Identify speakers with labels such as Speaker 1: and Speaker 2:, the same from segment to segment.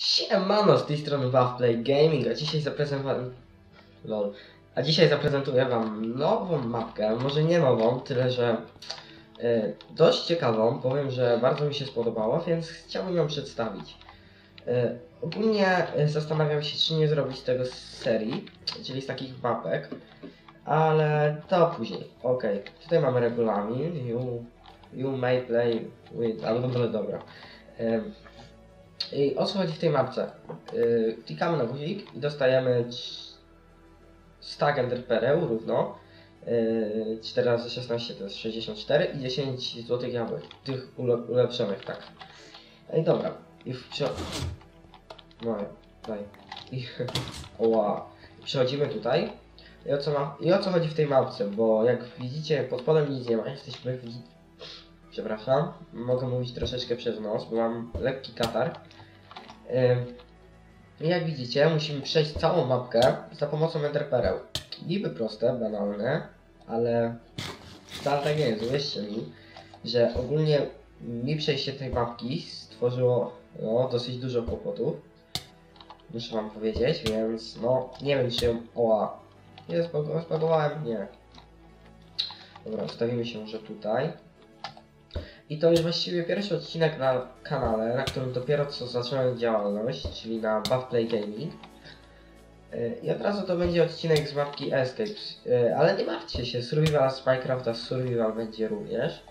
Speaker 1: Siemano, z tej strony Wawplay Gaming, a dzisiaj zaprezentuję... Lol. A dzisiaj zaprezentuję wam nową mapkę, może nie nową, tyle że e, dość ciekawą, powiem, że bardzo mi się spodobała, więc chciałbym ją przedstawić. E, ogólnie e, zastanawiam się, czy nie zrobić tego z serii, czyli z takich mapek, ale to później. Ok, tutaj mamy regulamin, you, you may play with... ale dobra, dobra. I o co chodzi w tej mapce? Yy, klikamy na guzik i dostajemy ender pereł równo. Yy, 4 razy 16 to jest 64 i 10 złotych jabłek. Tych ule- ulepszonych, tak. Ej, dobra. I w. No, daj. I... Oła. Przechodzimy tutaj. I o, co ma... I o co chodzi w tej mapce? Bo jak widzicie, pod spodem nic nie ma. Jesteśmy. Przepraszam. Mogę mówić troszeczkę przez nos, bo mam lekki katar. Jak widzicie, musimy przejść całą mapkę za pomocą enderpereł. Niby proste, banalne, ale wcale tak nie jest. Uwierzcie mi, że ogólnie mi przejście tej mapki stworzyło no, dosyć dużo kłopotów. Muszę wam powiedzieć, więc no nie wiem czy. Oła. Nie zbagowałem? Nie. Dobra, ustawimy się może tutaj. I to już właściwie pierwszy odcinek na kanale, na którym dopiero co zacząłem działalność, czyli na Buff Play Gaming. Yy, I od razu to będzie odcinek z mapki Escapes. Yy, Ale nie martwcie się, Survival z Minecrafta Survival będzie również.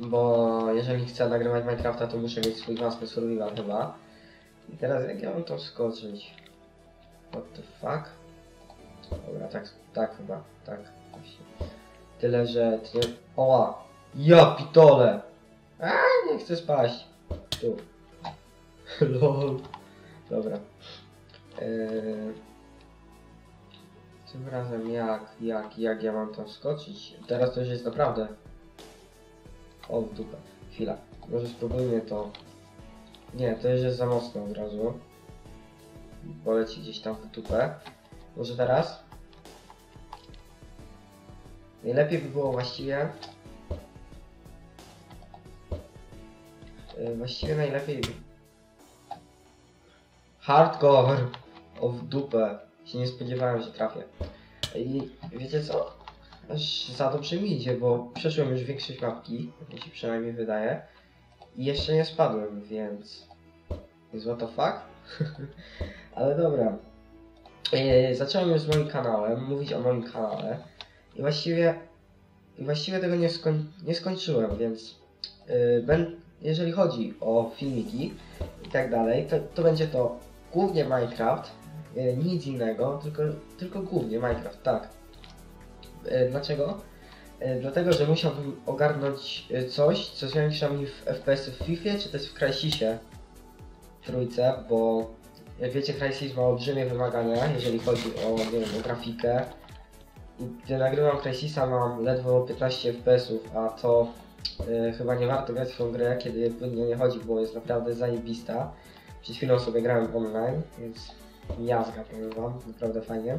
Speaker 1: Bo jeżeli chcę nagrywać Minecrafta, to muszę mieć swój własny Survival chyba. I teraz jak ja mam to skoczyć? What the fuck? Dobra, tak, tak chyba, tak. Tyle, że... Oła! Ja pitole! A nie chcę spaść. Tu. Lol. Dobra. Eee... Tym razem jak, jak, jak ja mam tam skoczyć? Teraz to już jest naprawdę... O, w dupę. Chwila. Może spróbujmy to... Nie, to już jest za mocno od razu. Poleci gdzieś tam w dupę. Może teraz? Najlepiej by było właściwie Właściwie najlepiej. Hardcore! O w dupę. Się nie spodziewałem, że trafię. I wiecie co? Aż za dobrze mi idzie, bo przeszłem już większość mapki, jak mi się przynajmniej wydaje. I jeszcze nie spadłem, więc... Więc what the fuck? Ale dobra. Yy, zacząłem już z moim kanałem, mówić o moim kanale. I właściwie... I właściwie tego nie, skoń, nie skończyłem, więc... Yy, jeżeli chodzi o filmiki i tak dalej, to, to będzie to głównie Minecraft, e, nic innego, tylko, tylko głównie Minecraft, tak. E, Dlaczego? E, Dlatego, że musiałbym ogarnąć e, coś, co zwiększa mi w FPS w FIFA, czy też w Crysisie trójce, bo jak wiecie, Crysis ma olbrzymie wymagania, jeżeli chodzi o, nie wiem, o grafikę. Gdy nagrywam Crysisa mam ledwo 15 FPS-ów, a to E, chyba nie warto grać w tą grę, kiedy płynnie nie chodzi, bo jest naprawdę zajebista. Przed chwilą sobie grałem online, więc jazga powiem wam, naprawdę fajnie.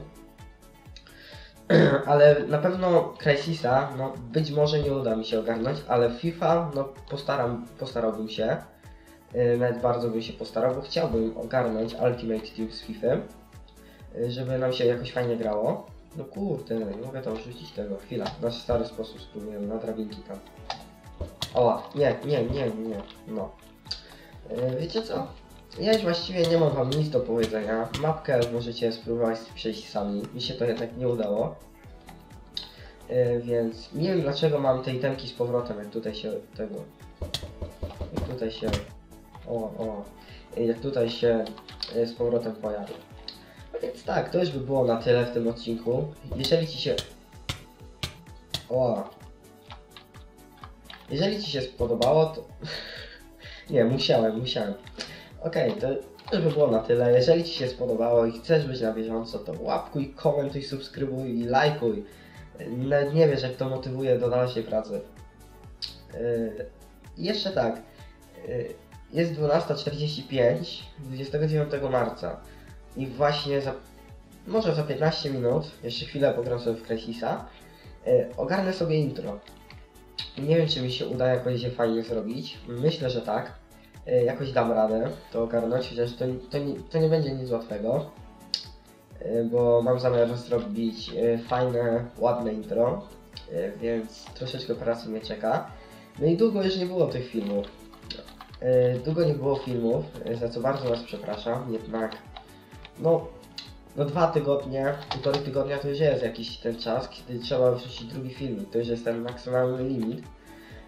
Speaker 1: Ale na pewno Crysisa, no być może nie uda mi się ogarnąć, ale FIFA, no postaram, postarałbym się. E, Nawet bardzo bym się postarał, bo chciałbym ogarnąć Ultimate Team z FIFA, e, żeby nam się jakoś fajnie grało. No kurde, nie mogę tam rzucić tego, chwila, na stary sposób spróbujemy, na drabinki tam. O, nie, nie, nie, nie, no. E, Wiecie co? Ja już właściwie nie mam wam nic do powiedzenia. Mapkę możecie spróbować przejść sami. Mi się to jednak nie udało. E, Więc nie wiem dlaczego mam te itemki z powrotem, jak tutaj się tego... Jak tutaj się... O, o. Jak tutaj się e, z powrotem pojawi. No więc tak, to już by było na tyle w tym odcinku. Jeżeli ci się... O, jeżeli Ci się spodobało, to... Nie, musiałem, musiałem. Okej, to już by było na tyle. Jeżeli Ci się spodobało i chcesz być na bieżąco, to łapkuj, komentuj, subskrybuj i lajkuj. Nawet nie wiesz, jak to motywuje do dalszej pracy. Yy, jeszcze tak. Yy, jest 12.45 29 marca. I właśnie za... Może za 15 minut, jeszcze chwilę pogram sobie w Crysisa, yy, ogarnę sobie intro. Nie wiem, czy mi się uda jakoś je fajnie zrobić. Myślę, że tak. y, jakoś dam radę to ogarnąć, chociaż to, to, nie, to nie będzie nic łatwego. Y, bo mam zamiar zrobić y, fajne, ładne intro, więc troszeczkę pracy mnie czeka. No i długo już nie było tych filmów. Długo nie było filmów, za co bardzo Was przepraszam, jednak no, no dwa tygodnie, półtorej tygodnia to już jest jakiś ten czas, kiedy trzeba wrzucić drugi filmik, to już jest ten maksymalny limit.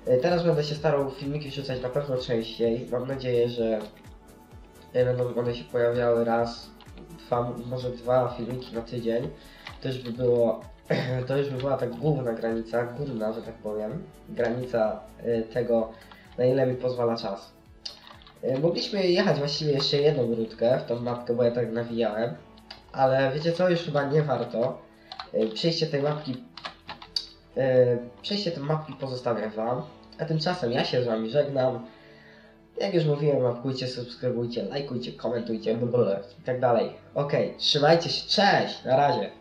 Speaker 1: Y, Teraz będę się starał filmiki wrzucać na pewno częściej, mam nadzieję, że y, będą one się pojawiały raz, dwa, może dwa filmiki na tydzień. To już by było, to już by była tak główna granica, górna, że tak powiem, granica y, tego, na ile mi pozwala czas. Mogliśmy jechać właściwie jeszcze jedną rutkę w tą mapkę, bo ja tak nawijałem, ale wiecie co, już chyba nie warto. Y, Przejście tej mapki, y, przejście tej mapki pozostawiam wam, a tymczasem ja się z wami żegnam. Jak już mówiłem, łapkujcie, subskrybujcie, lajkujcie, komentujcie, blablabla i tak dalej. Okej, trzymajcie się, cześć, na razie.